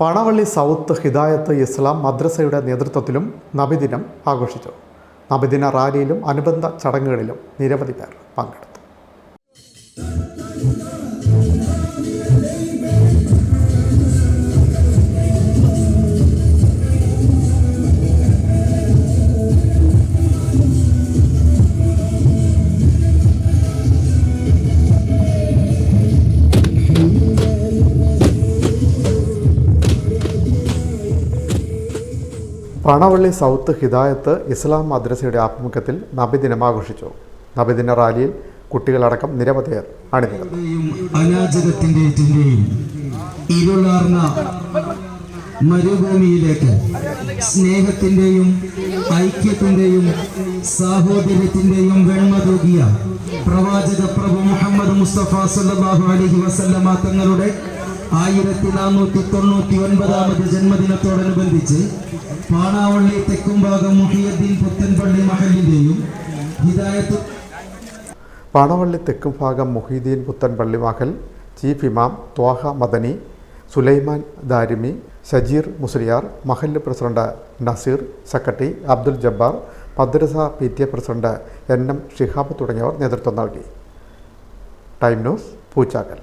Panavally south ഹിദായത്ത് ഇസ്ലാം മദ്രസയുടെ നേതൃത്വത്തിലും നബിദിനം ആഘോഷിച്ചു. നബിദിന റാലിയിലും അനുബന്ധ ചടങ്ങുകളിലും നിരവധി പേർ പങ്കെടുത്തു. പണവള്ളി സൗത്ത് ഹിദായത്ത് ഇസ്ലാം മദ്രസയുടെ ആഭിമുഖ്യത്തിൽ നബിദിനം ആഘോഷിച്ചു. നബിദിന റാലിയിൽ കുട്ടികളടക്കം നിരവധി പേർ അണിനിരന്നു. അരാജകത്തിന്റെയും ഇരുളാർന്ന മരുഭൂമിയിലേക്ക് സ്നേഹത്തിന്റെയും ഐക്യത്തിന്റെയും സാഹോദര്യത്തിന്റെയും വെണ്മ പ്രവാചക പ്രഭു മുഹമ്മദ് മുസ്തഫ സല്ലല്ലാഹു അലൈഹി വസല്ലമ തങ്ങളുടെ ആയിരത്തി നാനൂറ്റി തൊണ്ണൂറ്റി ഒൻപതാമത് ജന്മദിനത്തോടനുബന്ധിച്ച് പാണാവള്ളി തെക്കുംഭാഗം മുഹിയദ്ദീൻ പുത്തൻപള്ളി മഹലിന്റെയും ഹിദായത്ത് പാണവള്ളി തെക്കും ഭാഗം മുഹീദ്ദീൻ പുത്തൻപള്ളി മഹൽ ചീഫ് ഇമാം ത്വാഹ മദനി സുലൈമാൻ ദാരിമി ഷജീർ മുസ്ലിയാർ മഹല്ല് president Naseer secretary Abdul Jabbar madrasa P T A president N M Shihab തുടങ്ങിയവർ നേതൃത്വം നൽകി. Time news Poochakkal.